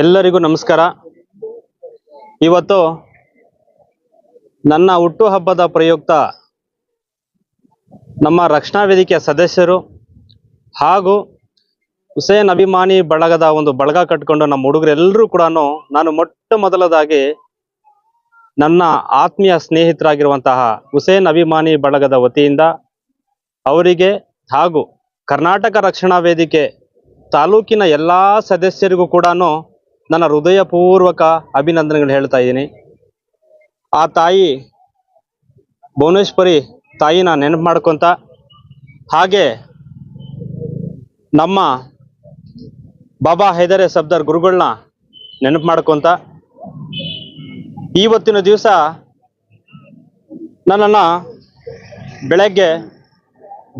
ಎಲ್ಲರಿಗೂ ನಮಸ್ಕಾರ. ಇವತ್ತು ನನ್ನ ಹುಟ್ಟುಹಬ್ಬದ ಪ್ರಯುಕ್ತ ನಮ್ಮ ರಕ್ಷಣಾ ವೇದಿಕೆಯ ಸದಸ್ಯರು ಹಾಗೂ ಹುಸೇನ್ ಅಭಿಮಾನಿ ಬಳಗದ ಒಂದು ಬಳಗ ಕಟ್ಕೊಂಡು ನಮ್ಮ ಹುಡುಗರೆಲ್ಲರೂ ಕೂಡ ನಾನು ಮೊಟ್ಟ ಮೊದಲದಾಗಿ ನನ್ನ ಆತ್ಮೀಯ ಸ್ನೇಹಿತರಾಗಿರುವಂತಹ ಹುಸೇನ್ ಅಭಿಮಾನಿ ಬಳಗದ ವತಿಯಿಂದ ಅವರಿಗೆ ಹಾಗೂ ಕರ್ನಾಟಕ ರಕ್ಷಣಾ ವೇದಿಕೆ ತಾಲೂಕಿನ ಎಲ್ಲ ಸದಸ್ಯರಿಗೂ ಕೂಡ ನನ್ನ ಹೃದಯಪೂರ್ವಕ ಅಭಿನಂದನೆಗಳು ಹೇಳ್ತಾ ಇದ್ದೀನಿ. ಆ ತಾಯಿ, ಭುವನೇಶ್ವರಿ ತಾಯಿನ ನೆನಪು ಮಾಡ್ಕೊತ, ಹಾಗೆ ನಮ್ಮ ಬಾಬಾ ಹೈದರೆ ಸಬ್ದರ್ ಗುರುಗಳನ್ನ ನೆನಪು ಮಾಡ್ಕೊತ ಇವತ್ತಿನ ದಿವಸ ನನ್ನನ್ನು ಬೆಳಗ್ಗೆ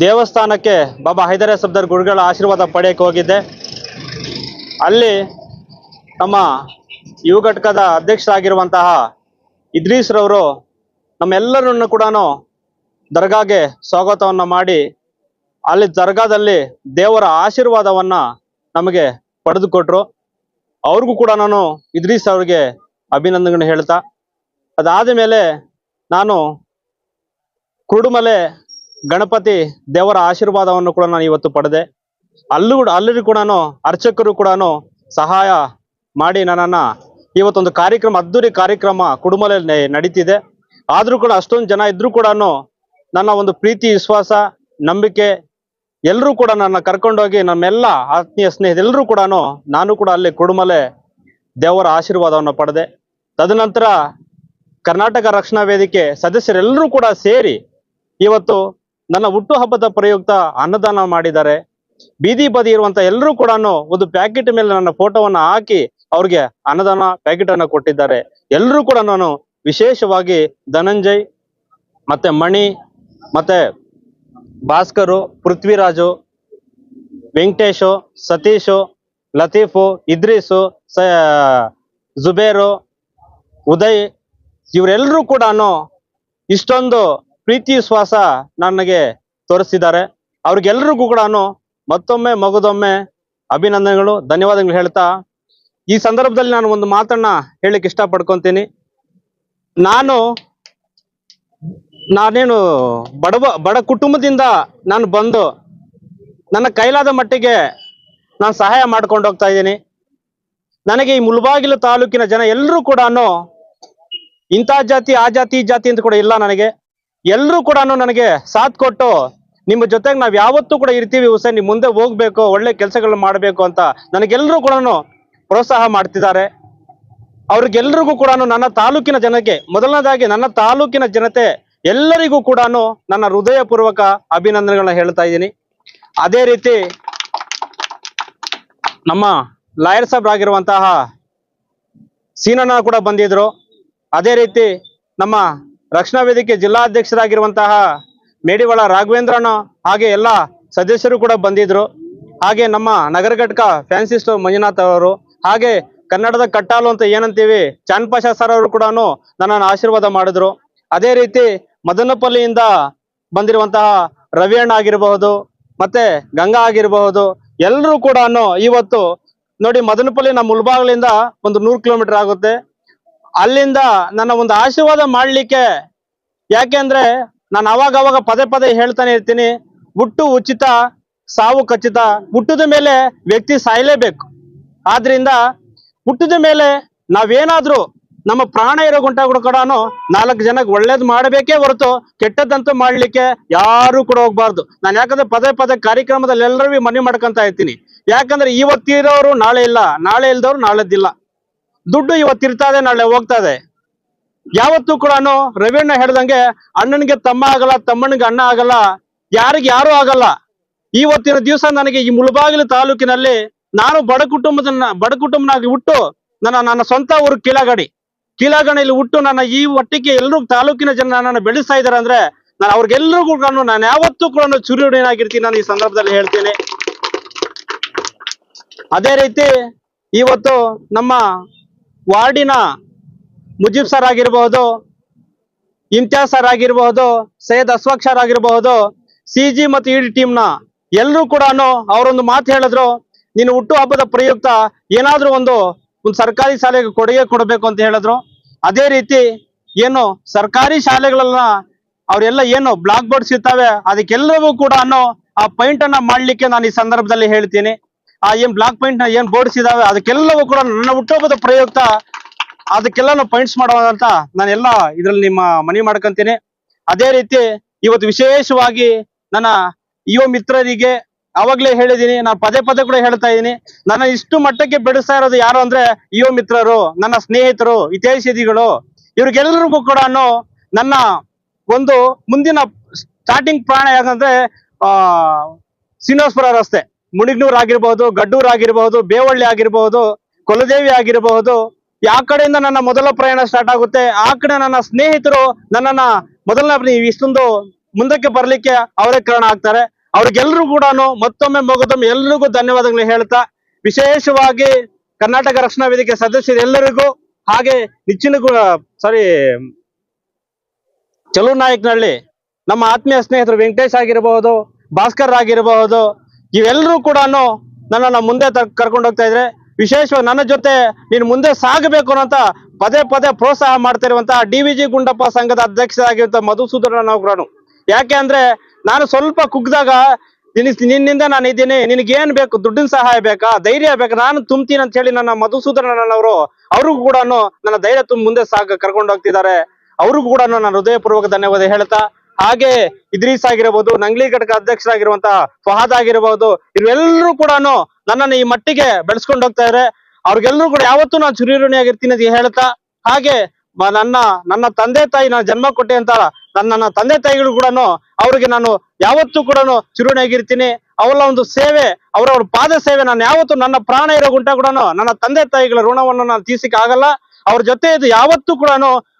ದೇವಸ್ಥಾನಕ್ಕೆ ಬಾಬಾ ಹೈದರ ಸಬ್ದರ್ ಗುರುಗಳ ಆಶೀರ್ವಾದ ಪಡೆಯಕ್ಕೆ ಹೋಗಿದ್ದೆ. ಅಲ್ಲಿ ನಮ್ಮ ಯುವ ಘಟಕದ ಅಧ್ಯಕ್ಷರಾಗಿರುವಂತಹ ಇದ್ರೀಸ್ರವರು ನಮ್ಮೆಲ್ಲರನ್ನು ಕೂಡ ದರ್ಗಾಗೆ ಸ್ವಾಗತವನ್ನು ಮಾಡಿ, ಅಲ್ಲಿ ದರ್ಗಾದಲ್ಲಿ ದೇವರ ಆಶೀರ್ವಾದವನ್ನ ನಮಗೆ ಪಡೆದುಕೊಟ್ರು. ಅವ್ರಿಗೂ ಕೂಡ ನಾನು ಇದ್ರೀಸ್ ಅವ್ರಿಗೆ ಅಭಿನಂದನೆ ಹೇಳ್ತಾ, ಅದಾದ ಮೇಲೆ ನಾನು ಕುರುಡುಮಲೆ ಗಣಪತಿ ದೇವರ ಆಶೀರ್ವಾದವನ್ನು ಕೂಡ ನಾನು ಇವತ್ತು ಪಡೆದೆ. ಅಲ್ಲೂ ಕೂಡ ಅಲ್ಲೂ ಕೂಡ ಅರ್ಚಕರು ಕೂಡ ಸಹಾಯ ಮಾಡಿ ನನ್ನನ್ನ ಇವತ್ತೊಂದು ಕಾರ್ಯಕ್ರಮ ಅದ್ದೂರಿ ಕಾರ್ಯಕ್ರಮ ಕುಡುಮಲೆ ನಡೀತಿದೆ. ಆದ್ರೂ ಕೂಡ ಅಷ್ಟೊಂದು ಜನ ಇದ್ರೂ ಕೂಡ ನನ್ನ ಒಂದು ಪ್ರೀತಿ, ವಿಶ್ವಾಸ, ನಂಬಿಕೆ ಎಲ್ಲರೂ ಕೂಡ ನನ್ನ ಕರ್ಕೊಂಡೋಗಿ ನಮ್ಮೆಲ್ಲ ಆತ್ಮೀಯ ಸ್ನೇಹಿತರೆಲ್ಲರೂ ಕೂಡ ನಾನು ಕೂಡ ಅಲ್ಲಿ ಕುಡುಮಲೆ ದೇವರ ಆಶೀರ್ವಾದವನ್ನು ಪಡೆದೆ. ತದನಂತರ ಕರ್ನಾಟಕ ರಕ್ಷಣಾ ವೇದಿಕೆ ಸದಸ್ಯರೆಲ್ಲರೂ ಕೂಡ ಸೇರಿ ಇವತ್ತು ನನ್ನ ಹುಟ್ಟುಹಬ್ಬದ ಪ್ರಯುಕ್ತ ಅನ್ನದಾನ ಮಾಡಿದ್ದಾರೆ. ಬೀದಿ ಬದಿ ಇರುವಂತ ಎಲ್ಲರೂ ಕೂಡ ಒಂದು ಪ್ಯಾಕೆಟ್ ಮೇಲೆ ನನ್ನ ಫೋಟೋವನ್ನು ಹಾಕಿ ಅವ್ರಿಗೆ ಅನ್ನದಾನ ಪ್ಯಾಕೆಟ್ ಅನ್ನ ಕೊಟ್ಟಿದ್ದಾರೆ. ಎಲ್ಲರೂ ಕೂಡ ನಾನು ವಿಶೇಷವಾಗಿ ಧನಂಜಯ್, ಮತ್ತೆ ಮಣಿ, ಮತ್ತೆ ಭಾಸ್ಕರು, ಪೃಥ್ವಿರಾಜು, ವೆಂಕಟೇಶು, ಸತೀಶು, ಲತೀಫು, ಇದ್ರೀಸು, ಸ ಜುಬೇರು, ಉದಯ್ ಇವರೆಲ್ಲರೂ ಕೂಡ ಇಷ್ಟೊಂದು ಪ್ರೀತಿ, ವಿಶ್ವಾಸ ನನಗೆ ತೋರಿಸಿದ್ದಾರೆ. ಅವ್ರಿಗೆಲ್ರಿಗೂ ಕೂಡ ಮತ್ತೊಮ್ಮೆ, ಮಗದೊಮ್ಮೆ ಅಭಿನಂದನೆಗಳು, ಧನ್ಯವಾದಗಳು ಹೇಳ್ತಾ ಈ ಸಂದರ್ಭದಲ್ಲಿ ನಾನು ಒಂದು ಮಾತನ್ನ ಹೇಳಕ್ ಇಷ್ಟ ಪಡ್ಕೊಂತೀನಿ ನಾನು, ನಾನೇನು ಬಡವ, ಬಡ ಕುಟುಂಬದಿಂದ ನಾನು ಬಂದು ನನ್ನ ಕೈಲಾದ ಮಟ್ಟಿಗೆ ನಾನು ಸಹಾಯ ಮಾಡ್ಕೊಂಡು ಹೋಗ್ತಾ ಇದ್ದೀನಿ. ನನಗೆ ಈ ಮುಳಬಾಗಿಲು ತಾಲೂಕಿನ ಜನ ಎಲ್ಲರೂ ಕೂಡ ಇಂಥ ಜಾತಿ, ಆ ಜಾತಿ, ಈ ಜಾತಿ ಅಂತ ಕೂಡ ಇಲ್ಲ ನನಗೆ. ಎಲ್ಲರೂ ಕೂಡ ನನಗೆ ಸಾಥ್ ಕೊಟ್ಟು ನಿಮ್ಮ ಜೊತೆಗೆ ನಾವ್ ಯಾವತ್ತೂ ಕೂಡ ಇರ್ತೀವಿ ಹುಸೇನ್, ನೀವು ಮುಂದೆ ಹೋಗ್ಬೇಕು, ಒಳ್ಳೆ ಕೆಲಸಗಳನ್ನ ಮಾಡಬೇಕು ಅಂತ ನನಗೆಲ್ಲರೂ ಕೂಡ ಪ್ರೋತ್ಸಾಹ ಮಾಡ್ತಿದ್ದಾರೆ. ಅವ್ರಿಗೆಲ್ಲರಿಗೂ ಕೂಡ ನನ್ನ ತಾಲೂಕಿನ ಜನಕ್ಕೆ, ಮೊದಲನೇದಾಗಿ ನನ್ನ ತಾಲೂಕಿನ ಜನತೆ ಎಲ್ಲರಿಗೂ ಕೂಡ ನನ್ನ ಹೃದಯಪೂರ್ವಕ ಅಭಿನಂದನೆಗಳನ್ನ ಹೇಳ್ತಾ ಇದ್ದೀನಿ. ಅದೇ ರೀತಿ ನಮ್ಮ ಲಾಯರ್ ಸಾಬ್ ಆಗಿರುವಂತಹ ಸೀನಣ್ಣ ಕೂಡ ಬಂದಿದ್ರು. ಅದೇ ರೀತಿ ನಮ್ಮ ರಕ್ಷಣಾ ವೇದಿಕೆ ಜಿಲ್ಲಾಧ್ಯಕ್ಷರಾಗಿರುವಂತಹ ಮೇಡಿವಾಳ ರಾಘವೇಂದ್ರಣ್ಣ ಹಾಗೆ ಎಲ್ಲ ಸದಸ್ಯರು ಕೂಡ ಬಂದಿದ್ರು. ಹಾಗೆ ನಮ್ಮ ನಗರ ಘಟಕ ಫ್ಯಾನ್ಸಿ ಸ್ಟೋರ್ ಮಂಜುನಾಥ್ ಅವರು ಹಾಗೆ ಕನ್ನಡದ ಕಟ್ಟಾಲು ಅಂತ ಏನಂತೀವಿ, ಚಾನ್ಪಾಷಾ ಸರ್ ಅವರು ಕೂಡ ನನ್ನನ್ನು ಆಶೀರ್ವಾದ ಮಾಡಿದ್ರು. ಅದೇ ರೀತಿ ಮದನಪಲ್ಲಿಯಿಂದ ಬಂದಿರುವಂತಹ ರವಿ ಅಣ್ಣ ಆಗಿರಬಹುದು, ಮತ್ತೆ ಗಂಗಾ ಆಗಿರಬಹುದು ಎಲ್ಲರೂ ಕೂಡ ಇವತ್ತು ನೋಡಿ ಮದನಪಲ್ಲಿ ನಮ್ಮ ಮುಲ್ಬಾಗ್ಲಿಂದ ಒಂದು ನೂರು ಕಿಲೋಮೀಟರ್ ಆಗುತ್ತೆ. ಅಲ್ಲಿಂದ ನನ್ನ ಒಂದು ಆಶೀರ್ವಾದ ಮಾಡ್ಲಿಕ್ಕೆ ಯಾಕೆಂದ್ರೆ ನಾನು ಅವಾಗ ಅವಾಗ ಪದೇ ಪದೇ ಹೇಳ್ತಾನೆ ಇರ್ತೀನಿ, ಹುಟ್ಟು ಉಚಿತ, ಸಾವು ಖಚಿತ, ಹುಟ್ಟದ ಮೇಲೆ ವ್ಯಕ್ತಿ ಸಾಯಲೇಬೇಕು. ಆದ್ರಿಂದ ಹುಟ್ಟಿದ ಮೇಲೆ ನಾವೇನಾದ್ರೂ ನಮ್ಮ ಪ್ರಾಣ ಇರೋ ಗುಂಟಾಗಳು ಕೂಡ ನಾಲ್ಕು ಜನಕ್ಕೆ ಒಳ್ಳೇದು ಮಾಡಬೇಕೇ ಹೊರತು ಕೆಟ್ಟದಂತೂ ಮಾಡ್ಲಿಕ್ಕೆ ಯಾರು ಕೂಡ ಹೋಗ್ಬಾರ್ದು. ನಾನು ಯಾಕಂದ್ರೆ ಪದೇ ಪದೇ ಕಾರ್ಯಕ್ರಮದಲ್ಲಿ ಎಲ್ಲರೂ ಮನವಿ ಮಾಡ್ಕೊಂತ ಇರ್ತೀನಿ. ಯಾಕಂದ್ರೆ ಇವತ್ತಿರೋರು ನಾಳೆ ಇಲ್ಲ, ನಾಳೆ ಇಲ್ದವ್ರು ನಾಳೆದ್ದಿಲ್ಲ ದುಡ್ಡು ಇವತ್ತಿರ್ತದೆ ನಾಳೆ ಹೋಗ್ತಾ ಇದೆ. ಯಾವತ್ತೂ ಕೂಡ ರವೀಣ್ಣ ಹೇಳ್ದಂಗೆ ಅಣ್ಣನಿಗೆ ತಮ್ಮ ಆಗಲ್ಲ, ತಮ್ಮನಿಗೆ ಅಣ್ಣ ಆಗಲ್ಲ, ಯಾರಿಗೆ ಯಾರು ಆಗಲ್ಲ. ಇವತ್ತಿನ ದಿವಸ ನನಗೆ ಈ ಮುಳಬಾಗಿಲು ತಾಲೂಕಿನಲ್ಲಿ ನಾನು ಬಡ ಕುಟುಂಬದ ಬಡ ಕುಟುಂಬನಾಗಿ ಹುಟ್ಟು ನನ್ನ ನನ್ನ ಸ್ವಂತ ಊರು ಕೀಳಗಡಿ. ಕೀಳಗಣಿಯಲ್ಲಿ ಹುಟ್ಟು ನನ್ನ ಈ ಒಟ್ಟಿಗೆ ಎಲ್ಲರೂ ತಾಲೂಕಿನ ಜನ ನನ್ನನ್ನು ಬೆಳೆಸ್ತಾ ಇದ್ದಾರೆ ಅಂದ್ರೆ ನಾನು ಅವ್ರಿಗೆಲ್ಲರಿಗೂ ಕೂಡ ನಾನು ಯಾವತ್ತೂ ಕೂಡ ಚುರುಡಿನಾಗಿರ್ತೀನಿ ನಾನು ಈ ಸಂದರ್ಭದಲ್ಲಿ ಹೇಳ್ತೀನಿ. ಅದೇ ರೀತಿ ಇವತ್ತು ನಮ್ಮ ವಾರ್ಡಿನ ಮುಜೀಬ್ ಸರ್ ಆಗಿರಬಹುದು ಇಮ್ತಿಯಾಜ್ ಸರ್ ಆಗಿರಬಹುದು ಸೈಯದ್ ಅಸ್ವಾಕ್ ಸರ್ ಆಗಿರಬಹುದು ಸಿ ಜಿ ಮತ್ತು ಇಡಿ ಟೀಮ್ನ ಎಲ್ಲರೂ ಕೂಡ ಅವರೊಂದು ಮಾತು ಹೇಳಿದ್ರು. ನೀನು ಹುಟ್ಟು ಹಬ್ಬದ ಪ್ರಯುಕ್ತ ಏನಾದ್ರೂ ಒಂದು ಒಂದು ಸರ್ಕಾರಿ ಶಾಲೆಗೆ ಕೊಡುಗೆ ಕೊಡಬೇಕು ಅಂತ ಹೇಳಿದ್ರು. ಅದೇ ರೀತಿ ಏನು ಸರ್ಕಾರಿ ಶಾಲೆಗಳನ್ನ ಅವರೆಲ್ಲ ಏನು ಬ್ಲಾಕ್ ಬೋರ್ಡ್ ಸಿಗ್ತಾವೆ, ಅದಕ್ಕೆಲ್ಲವೂ ಕೂಡ ಅನ್ನೋ ಆ ಪಾಯಿಂಟ್ ಅನ್ನ ಮಾಡ್ಲಿಕ್ಕೆ ನಾನು ಈ ಸಂದರ್ಭದಲ್ಲಿ ಹೇಳ್ತೀನಿ. ಆ ಏನ್ ಬ್ಲಾಕ್ ಪಾಯಿಂಟ್ನ ಏನ್ ಬೋರ್ಡ್ಸ್ ಇದಾವೆ, ಅದಕ್ಕೆಲ್ಲವೂ ಕೂಡ ನನ್ನ ಹುಟ್ಟುಹಬ್ಬದ ಪ್ರಯುಕ್ತ ಅದಕ್ಕೆಲ್ಲ ಪಾಯಿಂಟ್ಸ್ ಮಾಡುವಂತ ನಾನೆಲ್ಲ ಇದ್ರಲ್ಲಿ ನಿಮ್ಮ ಮನವಿ ಮಾಡ್ಕೊಂತೀನಿ. ಅದೇ ರೀತಿ ಇವತ್ತು ವಿಶೇಷವಾಗಿ ನನ್ನ ಯುವ ಮಿತ್ರರಿಗೆ ಅವಾಗ್ಲೇ ಹೇಳಿದೀನಿ, ನಾನು ಪದೇ ಪದೇ ಕೂಡ ಹೇಳ್ತಾ ಇದ್ದೀನಿ ನನ್ನ ಇಷ್ಟು ಮಟ್ಟಕ್ಕೆ ಬೆಳೆಸ್ತಾ ಇರೋದು ಯಾರು ಅಂದ್ರೆ ಯುವ ಮಿತ್ರರು, ನನ್ನ ಸ್ನೇಹಿತರು ಹಿತೈಷಿಗಳು ಇವ್ರಿಗೆಲ್ಲರಿಗೂ ಕೂಡ ನನ್ನ ಒಂದು ಮುಂದಿನ ಸ್ಟಾರ್ಟಿಂಗ್ ಪ್ರಾಣ ಯಾಕಂದ್ರೆ, ಆ, ಶ್ರೀನಿವಾಸಪುರ ರಸ್ತೆ. ಮುಣಿಗ್ನೂರ್ ಆಗಿರ್ಬಹುದು ಗಡ್ಡೂರ್ ಆಗಿರ್ಬಹುದು ಬೇವಳ್ಳಿ ಆಗಿರ್ಬಹುದು ಕೊಲದೇವಿ ಆಗಿರಬಹುದು ಯಾವ ಕಡೆಯಿಂದ ನನ್ನ ಮೊದಲ ಪ್ರಯಾಣ ಸ್ಟಾರ್ಟ್ ಆಗುತ್ತೆ. ಆ ಕಡೆ ನನ್ನ ಸ್ನೇಹಿತರು ನನ್ನನ್ನ ಮೊದಲನೇ, ಇಷ್ಟೊಂದು ಮುಂದಕ್ಕೆ ಬರ್ಲಿಕ್ಕೆ ಅವರೇ ಕಾರಣ ಆಗ್ತಾರೆ. ಅವ್ರಿಗೆಲ್ಲರೂ ಕೂಡ ಮತ್ತೊಮ್ಮೆ ಮಗದೊಮ್ಮೆ ಎಲ್ರಿಗೂ ಧನ್ಯವಾದಗಳು ಹೇಳ್ತಾ, ವಿಶೇಷವಾಗಿ ಕರ್ನಾಟಕ ರಕ್ಷಣಾ ವೇದಿಕೆ ಸದಸ್ಯರೆಲ್ಲರಿಗೂ ಹಾಗೆ ನಿಚ್ಚಿನ ಸಾರಿ ಚಲೋ ನಾಯಕ್ನಹಳ್ಳಿ, ನಮ್ಮ ಆತ್ಮೀಯ ಸ್ನೇಹಿತರು ವೆಂಕಟೇಶ್ ಆಗಿರಬಹುದು ಭಾಸ್ಕರ್ ಆಗಿರಬಹುದು ಇವೆಲ್ಲರೂ ಕೂಡ ನನ್ನನ್ನ ಮುಂದೆ ಕರ್ಕೊಂಡು ಹೋಗ್ತಾ ಇದ್ರೆ, ವಿಶೇಷವಾಗಿ ನನ್ನ ಜೊತೆ ನೀನು ಮುಂದೆ ಸಾಗಬೇಕು ಅನ್ನೋಂತ ಪದೇ ಪದೇ ಪ್ರೋತ್ಸಾಹ ಮಾಡ್ತಾ ಇರುವಂತಹ ಡಿ ವಿ ಜಿ ಗುಂಡಪ್ಪ ಸಂಘದ ಅಧ್ಯಕ್ಷರಾಗಿರುವಂತಹ ಮಧುಸೂದನ ಅವರು ಯಾಕೆ ಅಂದ್ರೆ ನಾನು ಸ್ವಲ್ಪ ಕುಗ್ದಾಗ ನಿನ್- ನಿನ್ನಿಂದ ನಾನು ಇದ್ದೀನಿ ಏನ್ ಬೇಕು, ದುಡ್ಡಿನ ಸಹಾಯ ಬೇಕಾ, ಧೈರ್ಯ ಬೇಕಾ, ನಾನು ತುಂಬ್ತೀನಿ ಅಂತ ಹೇಳಿ ನನ್ನ ಮಧುಸೂದನವರು ಅವ್ರಿಗೂ ಕೂಡ ನನ್ನ ಧೈರ್ಯ ತುಂಬ ಮುಂದೆ ಸಾಗ, ಕರ್ಕೊಂಡು ಹೋಗ್ತಿದ್ದಾರೆ. ಅವ್ರಿಗೂ ಕೂಡ ನಾನು ಹೃದಯಪೂರ್ವಕ ಧನ್ಯವಾದ ಹೇಳ್ತಾ, ಹಾಗೆ ಇದ್ರೀಸ್ ಆಗಿರಬಹುದು ನಂಗ್ಲಿ ಘಟಕ ಅಧ್ಯಕ್ಷರಾಗಿರುವಂತಹ ಫಹಾದ್ ಆಗಿರಬಹುದು ಇವೆಲ್ಲರೂ ಕೂಡ ನನ್ನನ್ನು ಈ ಮಟ್ಟಿಗೆ ಬೆಳೆಸ್ಕೊಂಡು ಹೋಗ್ತಾ ಇದ್ದಾರೆ ಅವ್ರಿಗೆಲ್ಲರೂ ಕೂಡ ಯಾವತ್ತೂ ನಾನು ಆಗಿರ್ತೀನಿ ಅಂತ ಹೇಳ್ತಾ, ಹಾಗೆ ನನ್ನ ನನ್ನ ತಂದೆ ತಾಯಿ ನಾನು ಜನ್ಮ ಕೊಟ್ಟೆ ಅಂತ ನನ್ನ ತಂದೆ ತಾಯಿಗಳು ಕೂಡ ಅವ್ರಿಗೆ ನಾನು ಯಾವತ್ತೂ ಕೂಡ ಚಿರುಣಿಯಾಗಿರ್ತೀನಿ ಅವರ ಒಂದು ಸೇವೆ ಅವರವ್ರ ಪಾದ ಸೇವೆ. ನಾನು ಯಾವತ್ತು ನನ್ನ ಪ್ರಾಣ ಇರೋ ಗುಂಟ ಕೂಡ ನನ್ನ ತಂದೆ ತಾಯಿಗಳ ಋಣವನ್ನು ನಾನು ತೀರ್ಸಿಕ್ ಆಗಲ್ಲ ಅವ್ರ ಜೊತೆ ಇದು ಯಾವತ್ತೂ ಕೂಡ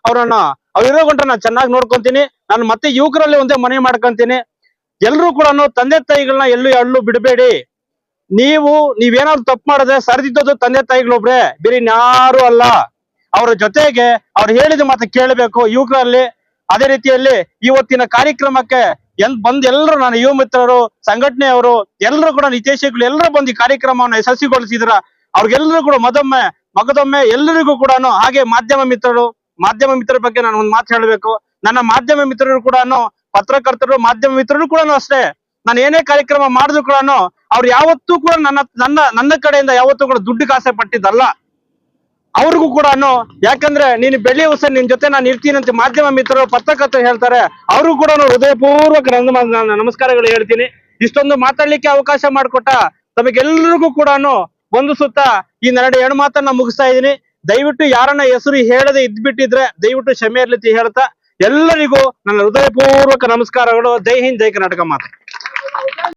ಅವ್ರನ್ನ ಅವ್ರಿರೋ ಗುಂಟ ನಾನು ಚೆನ್ನಾಗಿ ನೋಡ್ಕೊಂತೀನಿ. ನಾನು ಮತ್ತೆ ಯುವಕರಲ್ಲಿ ಒಂದೇ ಮನೆ ಮಾಡ್ಕೊಂತೀನಿ. ಎಲ್ರು ಕೂಡ ತಂದೆ ತಾಯಿಗಳನ್ನ ಎಲ್ಲೂ ಎಳ್ಳು ಬಿಡಬೇಡಿ. ನೀವು, ನೀವೇನಾದ್ರು ತಪ್ಪು ಮಾಡಿದ್ರೆ ಸರಿದಿದ್ದದು ತಂದೆ ತಾಯಿಗಳೊಬ್ರೆ. ಬೇರೆ ಯಾರು ಅಲ್ಲ. ಅವರ ಜೊತೆಗೆ ಅವ್ರು ಹೇಳಿದ ಮಾತು ಕೇಳಬೇಕು. ಯುವಕರಲ್ಲಿ ಅದೇ ರೀತಿಯಲ್ಲಿ ಇವತ್ತಿನ ಕಾರ್ಯಕ್ರಮಕ್ಕೆ ಎಲ್, ಬಂದ್ ಎಲ್ಲರೂ ನನ್ನ ಯುವ ಮಿತ್ರರು, ಸಂಘಟನೆಯವರು ಎಲ್ಲರೂ ಕೂಡ ನಿತೇಶಗಳು ಎಲ್ಲರೂ ಬಂದು ಈ ಕಾರ್ಯಕ್ರಮವನ್ನು ಯಶಸ್ವಿಗೊಳಿಸಿದ್ರ? ಅವ್ರಿಗೆಲ್ಲರೂ ಕೂಡ ಮದೊಮ್ಮೆ, ಮಗದೊಮ್ಮೆ ಎಲ್ಲರಿಗೂ ಕೂಡ ಹಾಗೆ ಮಾಧ್ಯಮ ಮಿತ್ರರು, ಮಾಧ್ಯಮ ಮಿತ್ರರ ಬಗ್ಗೆ ನಾನು ಒಂದು ಮಾತು ಹೇಳಬೇಕು. ನನ್ನ ಮಾಧ್ಯಮ ಮಿತ್ರರು ಕೂಡ ಪತ್ರಕರ್ತರು, ಮಾಧ್ಯಮ ಮಿತ್ರರು ಕೂಡ ಅಷ್ಟೇ. ನಾನು ಏನೇ ಕಾರ್ಯಕ್ರಮ ಮಾಡಿದ್ರು ಕೂಡ ಅವ್ರು ಯಾವತ್ತೂ ಕೂಡ ನನ್ನ ನನ್ನ ನನ್ನ ಕಡೆಯಿಂದ ಯಾವತ್ತೂ ಕೂಡ ದುಡ್ಡು ಕಾಸೆ ಪಟ್ಟಿದ್ದಲ್ಲ. ಅವ್ರಿಗೂ ಕೂಡ ಯಾಕಂದ್ರೆ ನೀನು ಬೆಳ್ಳಿ ಹೊಸ ನಿನ್ ಜೊತೆ ನಾನು ಇರ್ತೀನಿ ಅಂತ ಮಾಧ್ಯಮ ಮಿತ್ರರು ಪತ್ರಕರ್ತರು ಹೇಳ್ತಾರೆ ಅವ್ರಿಗೂ ಕೂಡ ಹೃದಯಪೂರ್ವಕ ನಮಸ್ಕಾರಗಳು ಹೇಳ್ತೀನಿ. ಇಷ್ಟೊಂದು ಮಾತಾಡ್ಲಿಕ್ಕೆ ಅವಕಾಶ ಮಾಡಿಕೊಟ್ಟ ತಮಗೆಲ್ಲರಿಗೂ ಕೂಡ ಒಂದು ಸುತ್ತ ಈ ನರಡೆ ಎರಡು ಮಾತನ್ನ ಮುಗಿಸ್ತಾ ಇದ್ದೀನಿ. ದಯವಿಟ್ಟು ಯಾರನ್ನ ಹೆಸರು ಹೇಳದೆ ಇದ್ಬಿಟ್ಟಿದ್ರೆ ದಯವಿಟ್ಟು ಕ್ಷಮೆ ಇರ್ಲಿ ಹೇಳ್ತಾ, ಎಲ್ಲರಿಗೂ ನನ್ನ ಹೃದಯಪೂರ್ವಕ ನಮಸ್ಕಾರಗಳು. ಜೈ ಹಿಂದ್, ಜೈ ಕರ್ನಾಟಕ ಮಾತು.